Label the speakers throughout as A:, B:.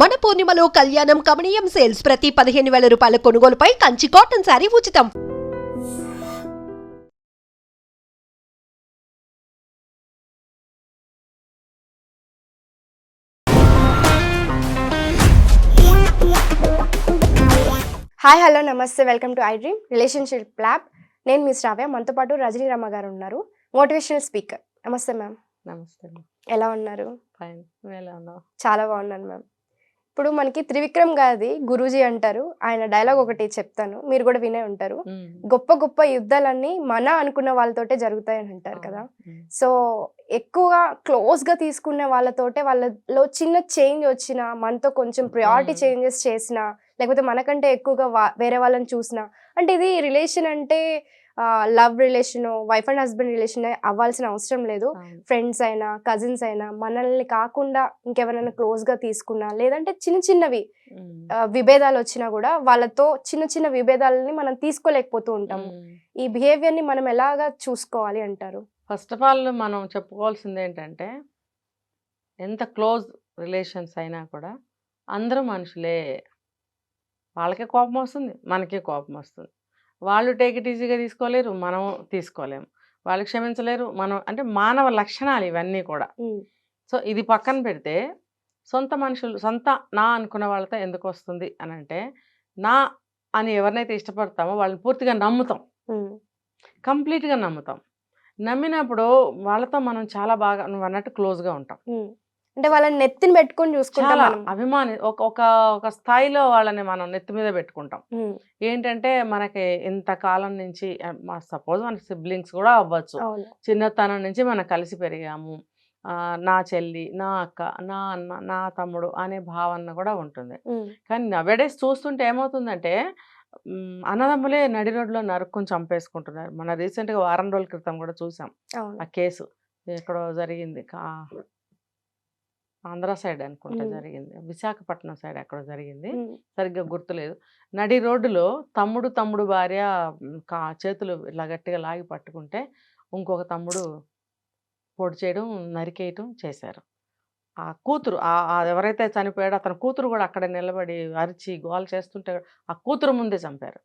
A: మన పూర్ణిమలో కళ్యాణం కమనీయం సేల్స్ ప్రతి పదిహేను వేల రూపాయల కొనుగోలుపై కంచి కాటన్ శారీ ఉచితం.
B: Hi hello namaste welcome to I dream relationship lab నేను మీ శ్రావ్య మనతో పాటు రజనీ రమ్మ గారు ఉన్నారు. మోటివేషనల్ స్పీకర్ నమస్తే మ్యామ్
C: నమస్తే
B: ఎలా ఉన్నారు?
C: ఫైన్ ఎలా ఉన్నావు?
B: చాలా బాగున్నాను మ్యామ్ ఇప్పుడు మనకి త్రివిక్రమ్ గారిది గురూజీ అంటారు. ఆయన డైలాగ్ ఒకటి చెప్తాను. మీరు కూడా వినే ఉంటారు. గొప్ప గొప్ప యుద్ధాలన్నీ మన అనుకున్న వాళ్ళతోటే జరుగుతాయని అంటారు కదా. సో ఎక్కువగా క్లోజ్గా తీసుకునే వాళ్ళతోటే వాళ్ళలో చిన్న చేంజ్ వచ్చిన మనతో కొంచెం ప్రియారిటీ. చేంజెస్ చేసిన లేకపోతే మనకంటే ఎక్కువగా వేరే వాళ్ళని చూసిన అంటే ఇది రిలేషన్ అంటే love relation wife and husband relation అవ్వాల్సిన అవసరం లేదు. ఫ్రెండ్స్ అయినా కజిన్స్ అయినా మనల్ని కాకుండా ఇంకెవరైనా క్లోజ్గా తీసుకున్నా లేదంటే చిన్న చిన్నవి విభేదాలు వచ్చినా కూడా వాళ్ళతో చిన్న చిన్న విభేదాలని మనం తీసుకోలేకపోతూ ఉంటాము. ఈ బిహేవియర్ని మనం ఎలాగా చూసుకోవాలి అంటారు?
C: ఫస్ట్ ఆఫ్ ఆల్ మనం చెప్పుకోవాల్సింది ఏంటంటే ఎంత క్లోజ్ రిలేషన్స్ అయినా కూడా అందరూ మనుషులే. వాళ్ళకే కోపం వస్తుంది మనకే కోపం వస్తుంది. వాళ్ళు టేక్ ఇట్ ఈజీగా తీసుకోలేరు మనం తీసుకోలేము. వాళ్ళు క్షమించలేరు మనం అంటే మానవ లక్షణాలు ఇవన్నీ కూడా. సో ఇది పక్కన పెడితే సొంత మనుషులు సొంత నా అనుకున్న వాళ్ళతో ఎందుకు వస్తుంది అని అంటే నా అని ఎవరినైతే ఇష్టపడతామో వాళ్ళని పూర్తిగా నమ్ముతాం. కంప్లీట్గా నమ్ముతాం. నమ్మినప్పుడు వాళ్ళతో మనం చాలా బాగా నువ్వు అన్నట్టు క్లోజ్గా ఉంటాం.
B: అంటే వాళ్ళని నెత్తిని పెట్టుకొని చూసుకుంటాం
C: చాలా
B: మనం.
C: అభిమాని ఒక ఒక ఒక స్థాయిలో వాళ్ళని మనం నెత్తి మీద పెట్టుకుంటాం.
B: ఉమ్,
C: ఏంటంటే మనకి ఇంతకాలం నుంచి సపోజ్ మన సిబ్లింగ్స్ కూడా అవ్వచ్చు.
B: అవును.
C: చిన్నతనం నుంచి మనం కలిసి పెరిగాము. ఆ, నా చెల్లి నా అక్క నా అన్న నా తమ్ముడు అనే భావన కూడా ఉంటుంది.
B: ఉమ్,
C: కానీ నవేడేస్ చూస్తుంటే ఏమవుతుందంటే మ్, అన్నదమ్ములే నడి రోడ్లో నరుక్కొని చంపేసుకుంటున్నారు. మన రీసెంట్గా వారం రోజుల క్రితం కూడా చూసాం.
B: అవును.
C: ఆ కేసు ఎక్కడో జరిగింది. కా- ఆంధ్ర సైడ్ అనుకుంటా. జరిగింది. విశాఖపట్నం సైడ్ ఎక్కడో జరిగింది. సరిగ్గా గుర్తులేదు. నడి రోడ్డులో తమ్ముడు తమ్ముడు భార్య కా చేతులు ఇలా గట్టిగా లాగి పట్టుకుంటే ఇంకొక తమ్ముడు పొడి చేయడం నరికేయటం చేశారు. ఆ కూతురు ఎవరైతే చనిపోయాడో అతని కూతురు కూడా అక్కడ నిలబడి అరిచి గోల చేస్తుంటే ఆ కూతురు ముందే చంపారు.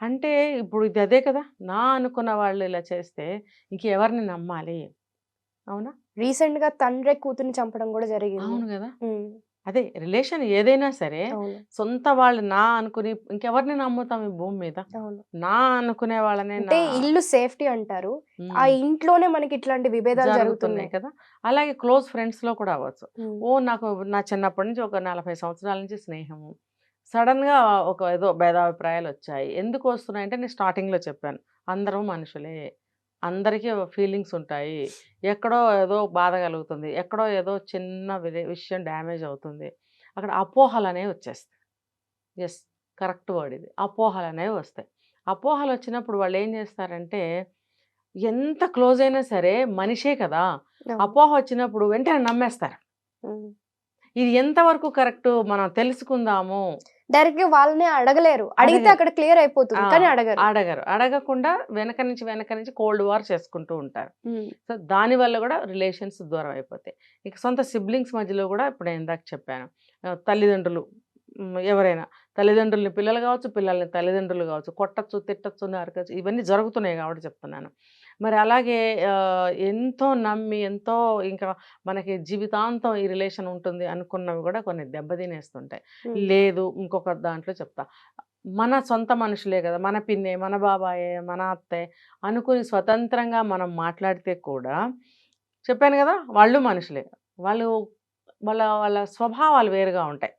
C: అంటే ఇప్పుడు ఇది అదే కదా! నా అనుకున్న వాళ్ళు ఇలా చేస్తే ఇంకెవరిని నమ్మాలి? అవునా?
B: రీసెంట్గా తండ్రి కూతుర్ని చంపడం కూడా జరిగింది.
C: అవును కదా? అదే రిలేషన్ ఏదైనా సరే సొంత వాళ్ళు నా అనుకుని ఇంకెవరిని నమ్ముతాం ఈ భూమి మీద? నా అనుకునే వాళ్ళనే
B: అంటే ఇల్లు సేఫ్టీ అంటారు. ఆ ఇంట్లోనే మనకి ఇట్లాంటి విభేదాలు
C: జరుగుతున్నాయి కదా? అలాగే క్లోజ్ ఫ్రెండ్స్లో కూడా అవ్వచ్చు. ఓ నాకు నా చిన్నప్పటి నుంచి ఒక నలభై సంవత్సరాల నుంచి స్నేహము. సడన్గా ఒక ఏదో భేదాభిప్రాయాలు వచ్చాయి. ఎందుకు వస్తున్నాయంటే నేను స్టార్టింగ్లో చెప్పాను. అందరూ మనుషులే. అందరికీ ఫీలింగ్స్ ఉంటాయి. ఎక్కడో ఏదో బాధ కలుగుతుంది. ఎక్కడో ఏదో చిన్న విషయం డ్యామేజ్ అవుతుంది. అక్కడ అపోహలు అనేవి వచ్చేస్తాయి. ఎస్ కరెక్ట్ వర్డ్ ఇది. అపోహలు అనేవి వస్తాయి. అపోహలు వచ్చినప్పుడు వాళ్ళు ఏం చేస్తారంటే ఎంత క్లోజ్ అయినా సరే మనిషే కదా. అపోహ వచ్చినప్పుడు వెంటనే నమ్మేస్తారు. ఇది ఎంతవరకు కరెక్ట్? మనం తెలుసుకుందాము.
B: డైరెక్ట్గా వాళ్ళని అడగలేరు. అడిగితే. అక్కడ క్లియర్ అయిపోతుంది. కానీ అడగరు.
C: అడగరు. అడగకుండా వెనక నుంచి వెనక నుంచి కోల్డ్ వార్ చేసుకుంటూ ఉంటారు. సో దానివల్ల కూడా రిలేషన్స్ దూరం అయిపోతాయి. ఇక సొంత సిబ్లింగ్స్ మధ్యలో కూడా ఇప్పుడు నేను ఇందాక చెప్పాను. తల్లిదండ్రులు ఎవరైనా. తల్లిదండ్రుల్ని పిల్లలు కావచ్చు పిల్లల్ని తల్లిదండ్రులు కావచ్చు కొట్టచ్చు తిట్టచ్చు నరకచ్చు ఇవన్నీ జరుగుతున్నాయి కాబట్టి చెప్తున్నాను. మరి అలాగే ఎంతో నమ్మి ఎంతో ఇంకా మనకి జీవితాంతం ఈ రిలేషన్ ఉంటుంది అనుకున్నవి కూడా కొన్ని దెబ్బతినేస్తుంటాయి. లేదు ఇంకొక దాంట్లో చెప్తా. మన సొంత మనుషులే కదా మన పిన్నే మన బాబాయే మన అత్తే అనుకుని స్వతంత్రంగా మనం మాట్లాడితే కూడా చెప్పాను కదా వాళ్ళు మనుషులే. వాళ్ళు వాళ్ళ వాళ్ళ స్వభావాలు వేరుగా ఉంటాయి.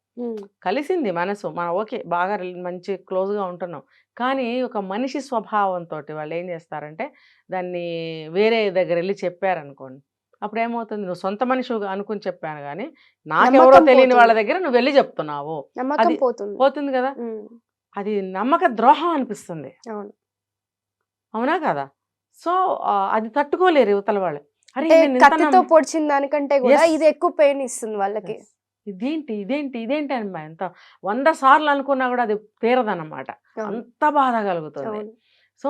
C: కలిసింది మనసు. మనం ఓకే బాగా మంచి క్లోజ్గా ఉంటున్నాం. కానీ ఒక మనిషి స్వభావంతో వాళ్ళు ఏం చేస్తారంటే దాన్ని వేరే దగ్గర వెళ్ళి చెప్పారనుకోండి. అప్పుడు ఏమవుతుంది నువ్వు సొంత మనిషి అనుకుని చెప్పాను కానీ నాకెవరో తెలియని వాళ్ళ. దగ్గర నువ్వు వెళ్ళి చెప్తున్నావు. అది
B: పోతుంది.
C: కదా? అది నమ్మక ద్రోహం అనిపిస్తుంది.
B: అవును.
C: కదా? సో అది తట్టుకోలేరు యువతల వాళ్ళు. అరే
B: పొడిచిన దానికంటే కూడా. ఇది ఎక్కువ పెయిన్ ఇస్తుంది వాళ్ళకి.
C: ఇదేంటి ఇదేంటి ఇదేంటి అని ఎంత వంద సార్లు అనుకున్నా కూడా అది తీరదన్నమాట. అంత బాధ కలుగుతుంది. సో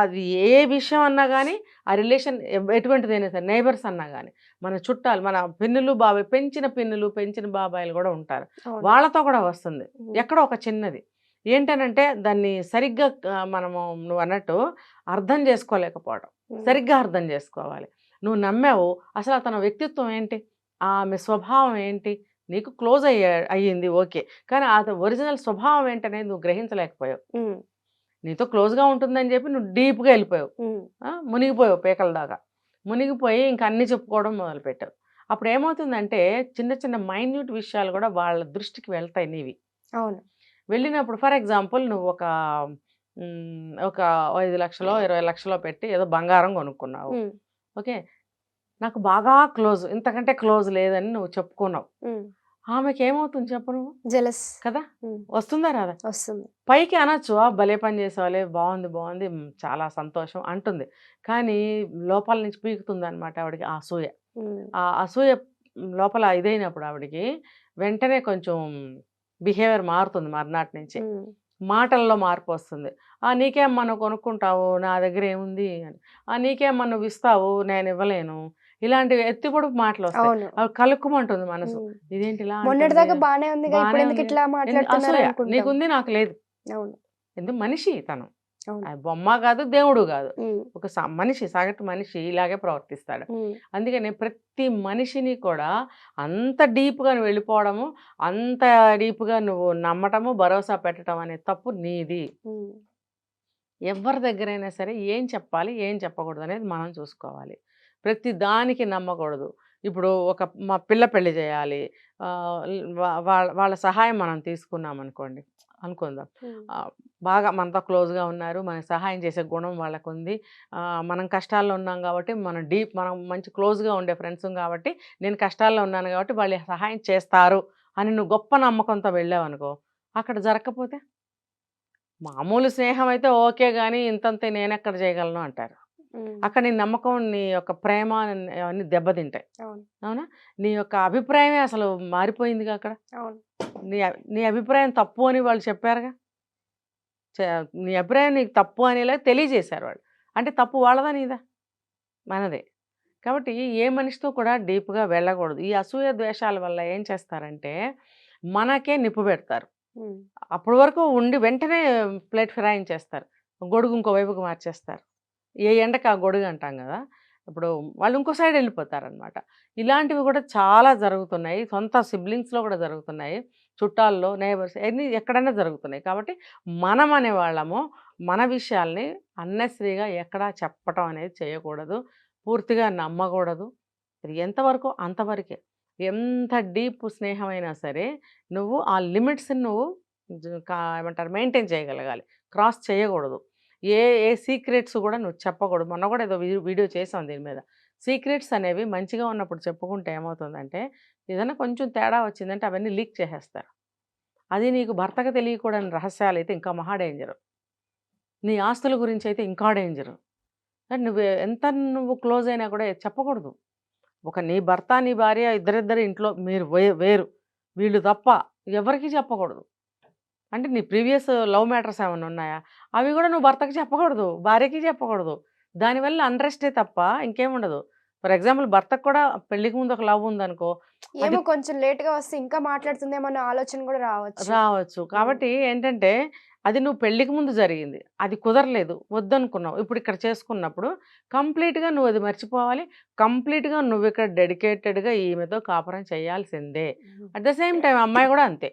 C: అది ఏ విషయం అన్నా కానీ ఆ రిలేషన్ ఎటువంటిదైనా సరే నైబర్స్ అన్నా కానీ మన చుట్టాలు మన పిన్నులు బాబాయ్ పెంచిన పిన్నులు పెంచిన బాబాయిలు కూడా ఉంటారు. వాళ్ళతో కూడా వస్తుంది. ఎక్కడో ఒక చిన్నది. ఏంటనంటే దాన్ని సరిగ్గా మనము నువ్వు అన్నట్టు అర్థం చేసుకోలేకపోవడం. సరిగ్గా అర్థం చేసుకోవాలి. నువ్వు నమ్మావు అసలు అతని వ్యక్తిత్వం ఏంటి? ఆమె స్వభావం ఏంటి? నీకు క్లోజ్ అయ్యా అయ్యింది ఓకే. కానీ అతని ఒరిజినల్ స్వభావం ఏంటనేది నువ్వు గ్రహించలేకపోయావు. నీతో క్లోజ్గా ఉంటుందని చెప్పి నువ్వు డీప్గా వెళ్ళిపోయావు. ఆ, మునిగిపోయావు పేకల దాకా. మునిగిపోయి ఇంకా అన్ని చెప్పుకోవడం మొదలుపెట్టావు. అప్పుడు ఏమవుతుందంటే చిన్న చిన్న మైన్యూట్ విషయాలు కూడా వాళ్ళ దృష్టికి వెళ్తాయి నీవి.
B: అవును.
C: వెళ్ళినప్పుడు ఫర్ ఎగ్జాంపుల్ నువ్వు ఒక ఒక ఐదు లక్షలో ఇరవై లక్షలో పెట్టి ఏదో బంగారం కొనుక్కున్నావు. ఓకే? నాకు బాగా క్లోజ్ ఇంతకంటే క్లోజ్ లేదని నువ్వు చెప్పుకున్నావు. ఆమెకి ఏమవుతుంది చెప్పు నువ్వు?
B: జెలస్.
C: కదా. వస్తుందా రాదా?
B: వస్తుంది.
C: పైకి అనొచ్చు "ఆ, భలే పని చేసేవాళ్ళే బాగుంది బాగుంది చాలా సంతోషం అంటుంది. కానీ లోపల నుంచి పీకుతుంది అనమాట ఆవిడకి ఆ అసూయ. ఆ అసూయ లోపల ఇదైనప్పుడు ఆవిడకి వెంటనే కొంచెం బిహేవియర్ మారుతుంది మర్నాటి నుంచి. మాటల్లో మార్పు వస్తుంది. ఆ నీకేం మనం కొనుక్కుంటావు? నా దగ్గర ఏముంది? అని. ఆ నీకేం మనం ఇస్తావు? నేను ఇవ్వలేను. ఇలాంటివి ఎత్తిపొడు మాటలు వస్తాయి కలుక్కుమంటుంది మనసు. ఇదేంటి ఇలా
B: మొన్నటిదాకా
C: అంటుంది?
B: బానే ఉంది ఇప్పుడు
C: బానే
B: ఎందుకు
C: ఉంది.
B: ఇట్లా మాట్లాడుతున్నారు
C: నీకుంది నాకు లేదు. ఎందుకు? మనిషి తను. బొమ్మ కాదు దేవుడు కాదు. ఒక మనిషి సగటు మనిషి ఇలాగే ప్రవర్తిస్తాడు. అందుకని ప్రతి మనిషిని కూడా అంత డీప్గా నువ్వు వెళ్ళిపోవడము అంత డీప్గా నువ్వు నమ్మటము భరోసా పెట్టడం అనే తప్పు నీది. ఎవరి దగ్గరైనా సరే ఏం చెప్పాలి ఏం చెప్పకూడదు అనేది మనం చూసుకోవాలి. ప్రతి దానికి నమ్మకూడదు. ఇప్పుడు ఒక మా పిల్ల పెళ్ళి చేయాలి. వాళ్ళ వాళ్ళ సహాయం మనం తీసుకున్నాం అనుకోండి అనుకుందాం. బాగా మనతో క్లోజ్గా ఉన్నారు మనకి సహాయం చేసే గుణం వాళ్ళకు ఉంది మనం కష్టాల్లో ఉన్నాం కాబట్టి మనం డీప్ మనం మంచి క్లోజ్గా ఉండే ఫ్రెండ్స్ కాబట్టి నేను కష్టాల్లో ఉన్నాను కాబట్టి వాళ్ళు సహాయం చేస్తారు అని నువ్వు గొప్ప నమ్మకంతో వెళ్ళావు అనుకో అక్కడ జరగకపోతే మామూలు స్నేహం అయితే ఓకే కానీ ఇంతంతే నేను ఎక్కడ చేయగలను అంటారు. అక్కడ నీ నమ్మకం నీ యొక్క ప్రేమ అవన్నీ దెబ్బతింటాయి.
B: అవును.
C: నీ యొక్క అభిప్రాయమే అసలు మారిపోయిందిగా అక్కడ? నీ నీ అభిప్రాయం తప్పు అని వాళ్ళు చెప్పారుగా? నీ అభిప్రాయం నీకు తప్పు అనేలా తెలియజేశారు వాళ్ళు. అంటే తప్పు వాళ్ళదా నీదా? మనదే. కాబట్టి ఏ మనిషితో కూడా డీప్గా వెళ్ళకూడదు. ఈ అసూయ ద్వేషాల వల్ల ఏం చేస్తారంటే మనకే నిప్పు పెడతారు. అప్పటి వరకు ఉండి వెంటనే ప్లేట్ ఫిరాయించేస్తారు. గొడుగు ఇంకో వైపుకి మార్చేస్తారు. ఏ ఎండకి ఆ గొడుగు అంటాం కదా! ఇప్పుడు వాళ్ళు ఇంకో సైడ్ వెళ్ళిపోతారనమాట. ఇలాంటివి కూడా చాలా జరుగుతున్నాయి. సొంత సిబ్లింగ్స్లో కూడా జరుగుతున్నాయి. చుట్టాల్లో నైబర్స్ ఎన్ని ఎక్కడైనా జరుగుతున్నాయి. కాబట్టి మనం అనే వాళ్ళము మన విషయాల్ని అన్నెసరీగా ఎక్కడా చెప్పటం అనేది చేయకూడదు. పూర్తిగా నమ్మకూడదు. ఇది ఎంతవరకు? అంతవరకే. ఎంత డీప్ స్నేహమైనా సరే నువ్వు ఆ లిమిట్స్ని నువ్వు కా- ఏమంటారు? మెయింటైన్ చేయగలగాలి. క్రాస్ చేయకూడదు. ఏ ఏ సీక్రెట్స్ కూడా నువ్వు చెప్పకూడదు. మొన్న కూడా ఏదో వీడియో చేసాం దీని మీద. సీక్రెట్స్ అనేవి మంచిగా ఉన్నప్పుడు చెప్పుకుంటే ఏమవుతుందంటే ఏదైనా కొంచెం తేడా వచ్చిందంటే అవన్నీ లీక్ చేసేస్తారు. అది నీకు భర్తకు తెలియకూడని రహస్యాలు అయితే ఇంకా మహా డేంజర్. నీ ఆస్తుల గురించి అయితే ఇంకా డేంజర్. నువ్వు ఎంత నువ్వు క్లోజ్ అయినా కూడా చెప్పకూడదు. ఒక నీ భర్త నీ భార్య ఇద్దరిద్దరు ఇంట్లో మీరు వే- వేరు. వీళ్ళు తప్ప ఎవరికీ చెప్పకూడదు. అంటే నీ ప్రీవియస్ లవ్ మ్యాటర్స్ ఏమైనా ఉన్నాయా? అవి కూడా నువ్వు భర్తకి చెప్పకూడదు భార్యకి చెప్పకూడదు. దానివల్ల అండ్రెస్టే తప్ప ఇంకేం ఉండదు. ఫర్ ఎగ్జాంపుల్ భర్తకు కూడా పెళ్ళికి ముందు ఒక లవ్ ఉందనుకో
B: ఏమో కొంచెం లేట్గా వస్తే ఇంకా మాట్లాడుతుందేమో అన్న ఆలోచన కూడా రావచ్చు.
C: రావచ్చు. కాబట్టి ఏంటంటే అది నువ్వు పెళ్ళికి ముందు జరిగింది. అది కుదరలేదు వద్దనుకున్నావు. ఇప్పుడు ఇక్కడ చేసుకున్నప్పుడు కంప్లీట్గా నువ్వు అది మర్చిపోవాలి. కంప్లీట్గా నువ్వు ఇక్కడ డెడికేటెడ్గా ఈమెతో కాపురం చేయాల్సిందే. అట్ ద సేమ్ టైం అమ్మాయి కూడా అంతే.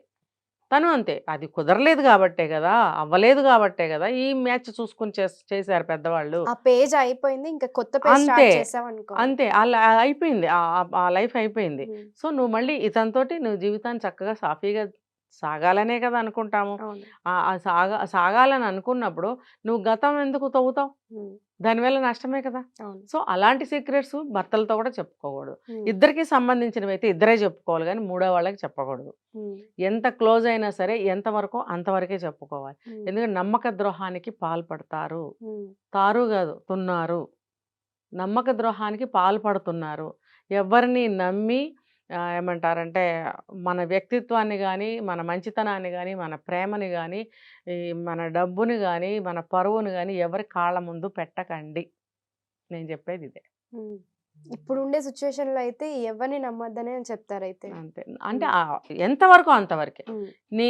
C: తను అంతే. అది కుదరలేదు కాబట్టే కదా అవ్వలేదు కాబట్టే కదా ఈ మ్యాచ్ చూసుకుని చేస్- చేశారు పెద్దవాళ్ళు.
B: ఆ పేజ్ అయిపోయింది ఇంకా కొత్త
C: అంతే. అంతే. అలా అయిపోయింది. ఆ- లైఫ్ అయిపోయింది. సో నువ్వు మళ్ళీ ఇతనితోటి నువ్వు జీవితాన్ని చక్కగా సాఫీగా సాగాలనే కదా అనుకుంటాము. ఆ- సాగా సాగాలని అనుకున్నప్పుడు నువ్వు గతం ఎందుకు తవ్వుతావు. దానివల్ల నష్టమే కదా. సో అలాంటి సీక్రెట్స్ భర్తలతో కూడా చెప్పుకోకూడదు. ఇద్దరికి సంబంధించినవి అయితే ఇద్దరే చెప్పుకోవాలి కానీ మూడో వాళ్ళకి చెప్పకూడదు. ఎంత క్లోజ్ అయినా సరే ఎంతవరకు అంతవరకే చెప్పుకోవాలి. ఎందుకంటే నమ్మక ద్రోహానికి పాల్పడతారు. తారు కాదు తున్నారు. నమ్మక ద్రోహానికి పాల్పడుతున్నారు. ఎవరిని నమ్మి ఏమంటారంటే మన వ్యక్తిత్వాన్ని కానీ మన మంచితనాన్ని కానీ మన ప్రేమని కానీ ఈ మన డబ్బుని కానీ మన పరువుని కానీ ఎవరి కాళ్ళ ముందు పెట్టకండి. నేను చెప్పేది ఇదే.
B: ఇప్పుడు ఉండే సిచ్యువేషన్లో అయితే ఎవరిని నమ్మొద్దని అని చెప్తారు అయితే
C: అంతే. అంటే ఎంతవరకు అంతవరకే. నీ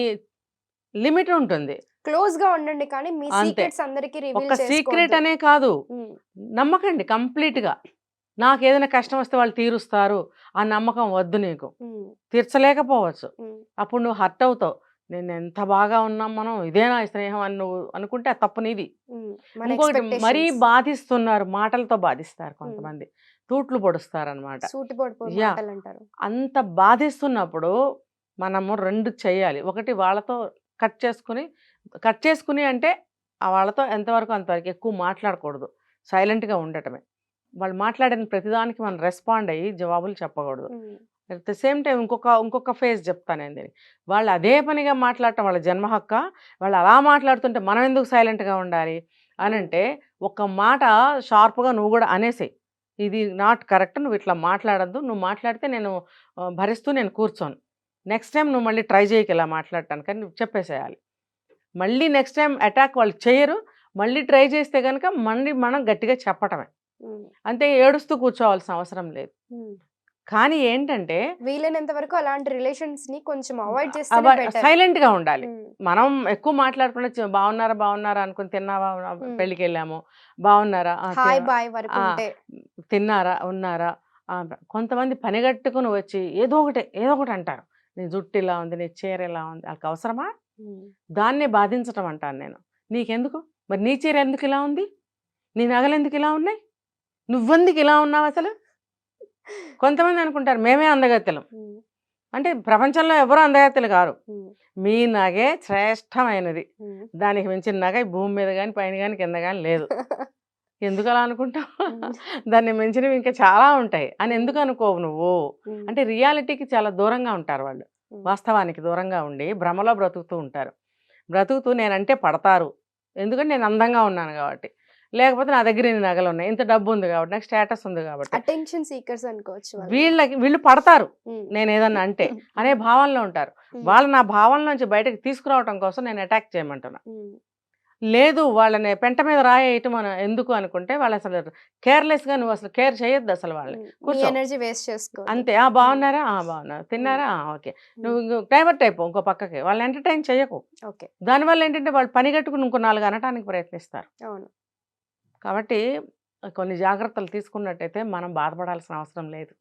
C: లిమిట్ ఉంటుంది.
B: క్లోజ్గా ఉండండి కానీ మీ
C: అంతే.
B: సీక్రెట్స్ అందరికి
C: ఒక
B: రివీల్
C: సీక్రెట్ అనే కాదు. నమ్మకండి కంప్లీట్గా. నాకు ఏదైనా కష్టం వస్తే వాళ్ళు తీరుస్తారు ఆ నమ్మకం వద్దు నీకు. తీర్చలేకపోవచ్చు. అప్పుడు నువ్వు హర్ట్ అవుతావు. నేను ఎంత బాగా ఉన్నాం మనం ఇదేనా స్నేహం అని నువ్వు అనుకుంటే ఆ తప్పు నీది. ఇంకొకటి మరీ బాధిస్తున్నారు మాటలతో బాధిస్తారు కొంతమంది. తూట్లు పొడుస్తారు అనమాట
B: సూటిపోటు
C: యా.
B: మాటలు అంటారు
C: అంత బాధిస్తున్నప్పుడు మనము రెండు చేయాలి. ఒకటి వాళ్ళతో కట్ చేసుకుని కట్ చేసుకుని అంటే ఆ వాళ్ళతో ఎంతవరకు అంతవరకు ఎక్కువ మాట్లాడకూడదు. సైలెంట్గా ఉండటమే. వాళ్ళు మాట్లాడిన ప్రతిదానికి మనం రెస్పాండ్ అయ్యి జవాబులు చెప్పకూడదు. అట్ ద సేమ్ టైం ఇంకొక ఇంకొక ఫేజ్ చెప్తాను నేను. వాళ్ళు అదే పనిగా మాట్లాడటం వాళ్ళ జన్మ హక్క? వాళ్ళు అలా మాట్లాడుతుంటే మనం ఎందుకు సైలెంట్గా ఉండాలి? అని అంటే ఒక మాట షార్ప్గా నువ్వు కూడా అనేసేయి. ఇది నాట్ కరెక్ట్ నువ్వు ఇట్లా మాట్లాడద్దు. నువ్వు మాట్లాడితే నేను భరిస్తూ నేను కూర్చోను. నెక్స్ట్ టైం నువ్వు మళ్ళీ ట్రై చేయకి ఇలా మాట్లాడటాను కానీ నువ్వు చెప్పేసేయాలి. మళ్ళీ నెక్స్ట్ టైం అటాక్ వాళ్ళు చేయరు. మళ్ళీ ట్రై చేస్తే కనుక మళ్ళీ మనం గట్టిగా చెప్పటమే. అంతే ఏడుస్తూ కూర్చోవాల్సిన అవసరం లేదు. కానీ ఏంటంటే
B: వీలైనంత వరకు అలాంటి రిలేషన్స్ని కొంచెం అవాయిడ్ చేస్తే
C: సైలెంట్గా ఉండాలి. మనం ఎక్కువ మాట్లాడకుండా చి- బాగున్నారా బాగున్నారా అనుకుని తిన్నావా
B: మ్మ్.
C: పెళ్ళికి వెళ్ళాము బాగున్నారా తిన్నారా ఉన్నారా కొంతమంది పనిగట్టుకుని వచ్చి ఏదో ఒకటి ఏదో ఒకటి అంటారు. నీ జుట్టు ఇలా ఉంది నీ చీర ఇలా ఉంది వాళ్ళకి అవసరమా. దాన్నే బాధించటం అంటాను నేను. నీకెందుకు? మరి నీ చీర ఎందుకు ఇలా ఉంది? నీ నగలు ఎందుకు ఇలా ఉన్నాయి? నువ్వెందుకు ఇలా ఉన్నావు అసలు? కొంతమంది అనుకుంటారు మేమే అందగత్తెలం. అంటే ప్రపంచంలో ఎవరు అందగత్తెలు కారు. మీ నగే శ్రేష్టమైనది. దానికి మించిన నగ ఈ భూమి మీద కానీ పైన కానీ కింద కానీ లేదు. ఎందుకు అలా అనుకుంటావు. దాన్ని మించినవి ఇంకా చాలా ఉంటాయి. అని ఎందుకు అనుకోవు నువ్వు. అంటే రియాలిటీకి చాలా దూరంగా ఉంటారు వాళ్ళు. వాస్తవానికి దూరంగా ఉండి భ్రమలో బ్రతుకుతూ ఉంటారు. బ్రతుకుతూ నేనంటే పడతారు. ఎందుకంటే నేను అందంగా ఉన్నాను కాబట్టి. లేకపోతే నా దగ్గర ఇన్ని నగలు ఉన్నాయి. ఇంత డబ్బు ఉంది కాబట్టి నాకు స్టేటస్ ఉంది కాబట్టి.
B: అటెన్షన్ సీకర్స్ అనుకోవచ్చు.
C: వీళ్ళకి వీళ్ళు పడతారు. నేను ఏదన్నా అంటే అనే భావనలో ఉంటారు. వాళ్ళు నా భావనలోంచి బయటకు తీసుకురావటం కోసం నేను అటాక్ చేయమంటున్నా. లేదు వాళ్ళని పెంట మీద రాయేయటం మన ఎందుకు అనుకుంటే వాళ్ళు అసలు కేర్లెస్గా నువ్వు అసలు కేర్ చేయొద్దు అసలు వాళ్ళని. కూర్చో.
B: ఎనర్జీ వేస్ట్ చేసుకో
C: అంతే. ఆ బాగున్నారా? ఆ బాగున్నారు. తిన్నారా? ఓకే. నువ్వు డైవర్ట్ అయిపో ఇంకో పక్కకి. వాళ్ళని ఎంటర్టైన్ చేయకు.
B: ఓకే.
C: దానివల్ల ఏంటంటే వాళ్ళు పని కట్టుకుని ఇంకో నాలుగు అనటానికి ప్రయత్నిస్తారు.
B: అవును.
C: కాబట్టి కొన్ని జాగ్రత్తలు తీసుకున్నట్టయితే మనం బాధపడాల్సిన అవసరం లేదు.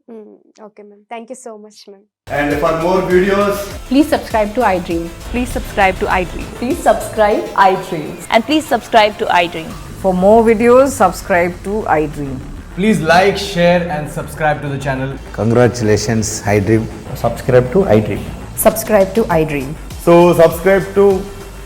B: Okay ma'am. Thank you so much ma'am.
D: And for more videos
E: please subscribe to I
F: dream please subscribe to
E: I dream please
F: subscribe I dream and please
E: subscribe to I dream for more
D: videos subscribe to I dream please like share
G: and subscribe
H: to the channel
E: congratulations I dream
D: subscribe to I dream subscribe to
I: I dream so subscribe to